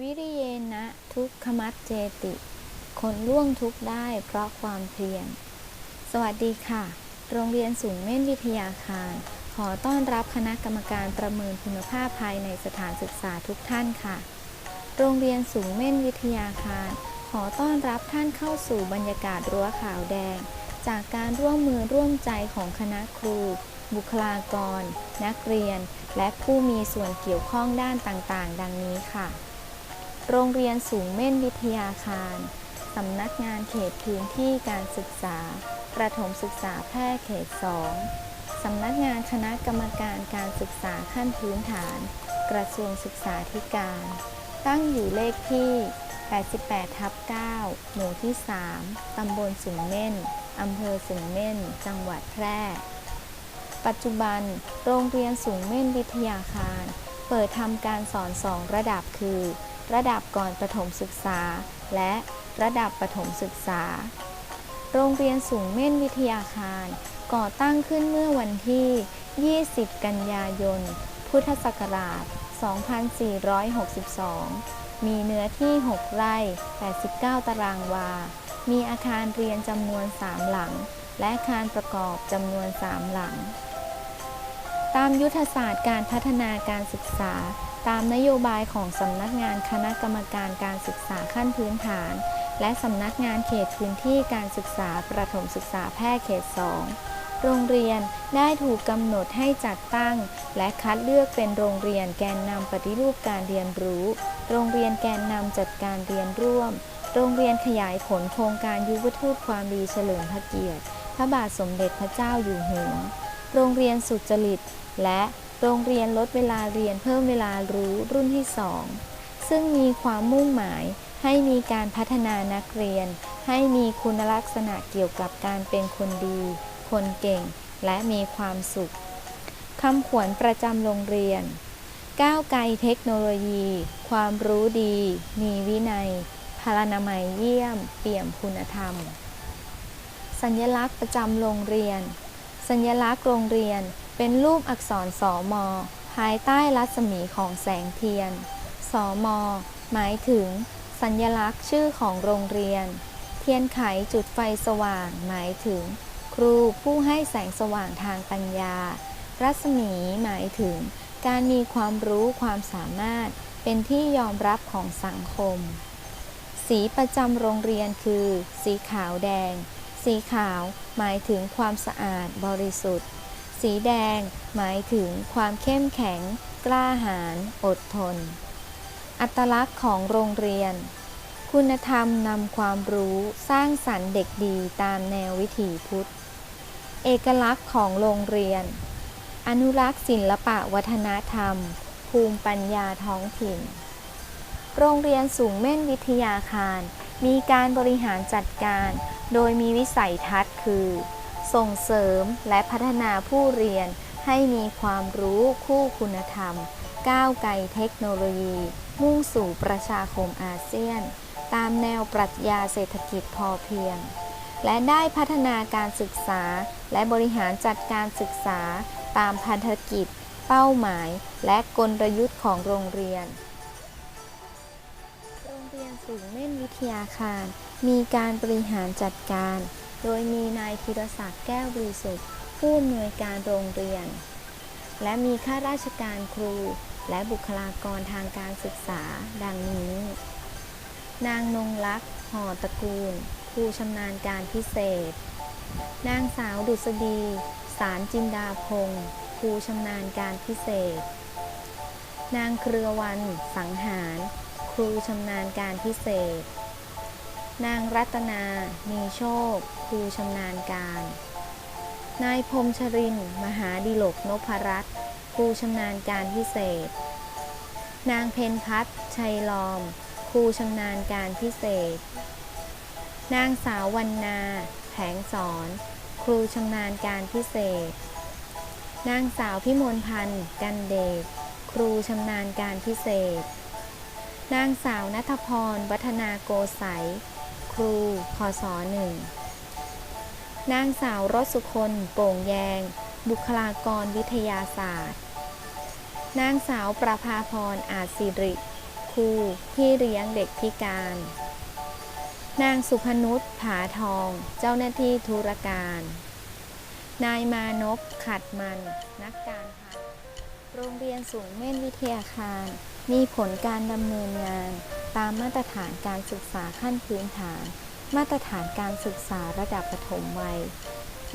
วิริเยนะทุกขมัตเจติ คนล่วงทุกได้เพราะความเพียร สวัสดีค่ะ โรงเรียนสูงเม่นวิทยาคาร ขอต้อนรับคณะกรรมการประเมินคุณภาพภายในสถานศึกษาทุกท่านค่ะ โรงเรียนสูงเม่นวิทยาคาร ขอต้อนรับท่านเข้าสู่บรรยากาศรั้วขาวแดง จากการร่วมมือร่วมใจของคณะครู บุคลากร นักเรียน และผู้มีส่วนเกี่ยวข้องด้านต่างๆ ดังนี้ค่ะ โรงเรียนสูงเม่นวิทยาคาร สำนักงานเขตพื้นที่การศึกษา ประถมศึกษาแพร่เขต 2 สำนักงานคณะกรรมการการศึกษาขั้นพื้นฐาน กระทรวงศึกษาธิการ ตั้งอยู่เลขที่ 88 ทับ 9 หมู่ที่ 3 ตำบลสูงเม่น อำเภอสูงเม่น จังหวัดแพร่ ปัจจุบัน โรงเรียนสูงเม่นวิทยาคาร เปิดทำการสอนสองระดับคือ ระดับก่อนประถมศึกษา และระดับประถมศึกษา โรงเรียนสูงเม่นวิทยาคาร ก่อตั้งขึ้นเมื่อวันที่ 20 กันยายน พุทธศักราช 2462 มีเนื้อที่ 6 ไร่ 89 ตารางวา มีอาคารเรียนจำนวน 3 หลัง และอาคารประกอบจำนวน 3 หลัง ตามยุทธศาสตร์การพัฒนาการศึกษา ตามนโยบายของสำนักงานคณะกรรมการการศึกษาขั้นพื้นฐาน และสำนักงานเขตพื้นที่การศึกษาประถมศึกษาแพร่เขต 2 โรงเรียนได้ถูกกำหนดให้จัดตั้ง และคัดเลือกเป็นโรงเรียนแกนนำปฏิรูปการเรียนรู้ โรงเรียนแกนนำจัดการเรียนร่วม โรงเรียนขยายผลโครงการยุวทูตความดีเฉลิมพระเกียรติ พระบาทสมเด็จพระเจ้าอยู่หัว โรงเรียนสุจริต และ โรงเรียนลดเวลาเรียนเพิ่มเวลารู้รุ่นที่ 2 ซึ่งมีความมุ่งหมายให้มีการพัฒนานักเรียน ให้มีคุณลักษณะเกี่ยวกับการเป็นคนดี คนเก่ง และมีความสุขคำขวัญประจำโรงเรียน ก้าวไกลเทคโนโลยี ความรู้ดี มีวินัยพลานามัยเยี่ยม เปี่ยมคุณธรรม สัญลักษณ์ประจำโรงเรียน สัญลักษณ์โรงเรียน เป็นรูปอักษรสอมอภายใต้รัศมีของแสงเทียน สอมอหมายถึง สัญลักษณ์ชื่อของโรงเรียน เทียนไขจุดไฟสว่าง หมายถึง ครูผู้ให้แสงสว่างทางปัญญา รัศมีหมายถึง การมีความรู้ความสามารถ เป็นที่ยอมรับของสังคม สีประจำโรงเรียนคือ สีขาวแดง สีขาวหมายถึงความสะอาดบริสุทธิ์ สีแดงหมายถึงความเข้มแข็ง กล้าหาญอดทน อัตลักษณ์ของโรงเรียน คุณธรรมนำความรู้สร้างสรรค์เด็กดีตามแนววิถีพุทธ เอกลักษณ์ของโรงเรียน อนุรักษ์ศิลปะวัฒนธรรม ภูมิปัญญาท้องถิ่น โรงเรียนสูงเม่นวิทยาคาร มีการบริหารจัดการ โดยมีวิสัยทัศน์คือ ส่งเสริมและพัฒนาผู้เรียนให้มีความรู้คู่คุณธรรม ก้าวไกลเทคโนโลยี มุ่งสู่ประชาคมอาเซียน ตามแนวปรัชญาเศรษฐกิจพอเพียง และได้พัฒนาการศึกษาและบริหารจัดการศึกษา ตามพันธกิจ เป้าหมาย และกลยุทธ์ของโรงเรียน โรงเรียนสูงเม่นวิทยาคาร มีการบริหารจัดการ โดยมีนายธีรศักดิ์แก้วบริสุทธิ์ผู้อำนวยการโรงเรียน และมีข้าราชการครูและบุคลากรทางการศึกษาดังนี้ นางนงลักษ์หอตระกูล ครูชำนาญการพิเศษ นางสาวดุษฎี สารจินดาพงศ์ครูชำนาญการพิเศษ นางเครือวัน สังหาร ครูชำนาญการพิเศษ นางรัตนา มีโชค ครูชำนาญการ นายพรมชริน มหาดิลกนพรัตน์ครูชำนาญการพิเศษ นางเพนพัฒน์ชัยลอม ครูชำนาญการพิเศษ นางสาววรรณาแผงสอน ครูชำนาญการพิเศษ นางสาวพิมลพันธ์ กันเดช ครูชำนาญการพิเศษนางสาวนัทพร วัฒนาโกสัย ครู พศหนึ่งนางสาวรสสุคนโป่งแยง บุคลากรวิทยาศาสตร์ นางสาวประภาพรอาจสิริครูพี่เลี้ยงเด็กพิการ นางสุพนุชผาทอง เจ้าหน้าที่ธุรการ นายมานพขัดมัน นักการพันโรงเรียนสูงเม่นวิทยาคาร มีผลการดำเนินงาน ตามมาตรฐานการศึกษาขั้นพื้นฐาน มาตรฐานการศึกษาระดับประถมวัย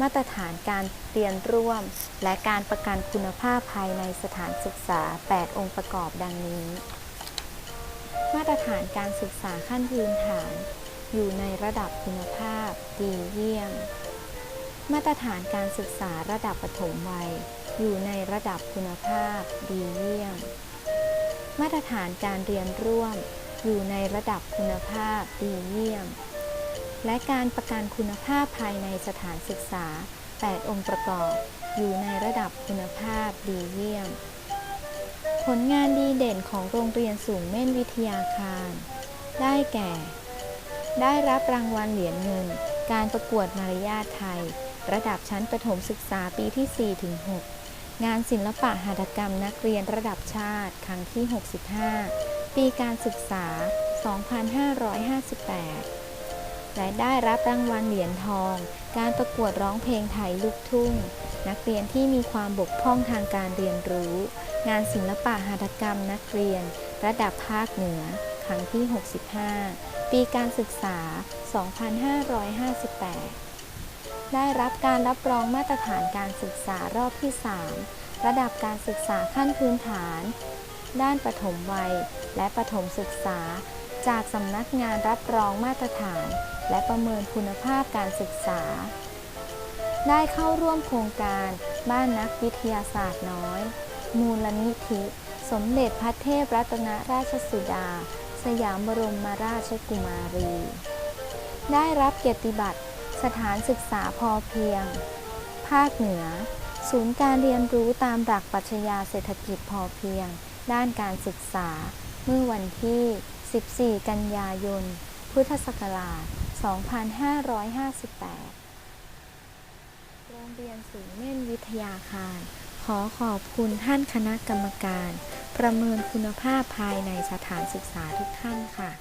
มาตรฐานการเรียนร่วม และการประกันคุณภาพภายในสถานศึกษา 8 องค์ประกอบดังนี้ มาตรฐานการศึกษาขั้นพื้นฐาน อยู่ในระดับคุณภาพ ดีเยี่ยม มาตรฐานการศึกษาระดับประถมวัย อยู่ในระดับคุณภาพ ดีเยี่ยม มาตรฐานการเรียนร่วม อยู่ในระดับคุณภาพดีเยี่ยม และการประกันคุณภาพภายในสถานศึกษา 8 องค์ประกอบ อยู่ในระดับคุณภาพดีเยี่ยม ผลงานดีเด่นของโรงเรียนสูงเม่นวิทยาคาร ได้แก่ ได้รับรางวัลเหรียญเงิน การประกวดมารยาทไทย ระดับชั้นประถมศึกษาปีที่ 4-6งานศิลปะหัตถกรรมนักเรียนระดับชาติ ครั้งที่ 65 ปีการศึกษา 2558 และได้รับรางวัลเหรียญทอง การประกวดร้องเพลงไทยลูกทุ่ง นักเรียนที่มีความบกพร่องทางการเรียนรู้ งานศิลปะหัตถกรรมนักเรียน ระดับภาคเหนือ ครั้งที่ 65 ปีการศึกษา 2558 ได้รับการรับรองมาตรฐานการศึกษารอบที่ 3 ระดับการศึกษาขั้นพื้นฐาน ด้านประถมวัย และประถมศึกษา จากสำนักงานรับรองมาตรฐาน และประเมินคุณภาพการศึกษา ได้เข้าร่วมโครงการบ้านนักวิทยาศาสตร์น้อย มูลนิธิ สมเด็จพระเทพรัตนราชสุดา สยามบรมราชกุมารี ได้รับเกียรติบัตรสถานศึกษาพอเพียง ภาคเหนือ ศูนย์การเรียนรู้ตามหลักปรัชญาเศรษฐกิจพอเพียง ด้านการศึกษา เมื่อวันที่ 14 กันยายน พุทธศักราช 2558 โรงเรียนสูงเม่นวิทยาคาร ขอขอบคุณท่านคณะกรรมการ ประเมินคุณภาพภายในสถานศึกษาทุกท่านค่ะ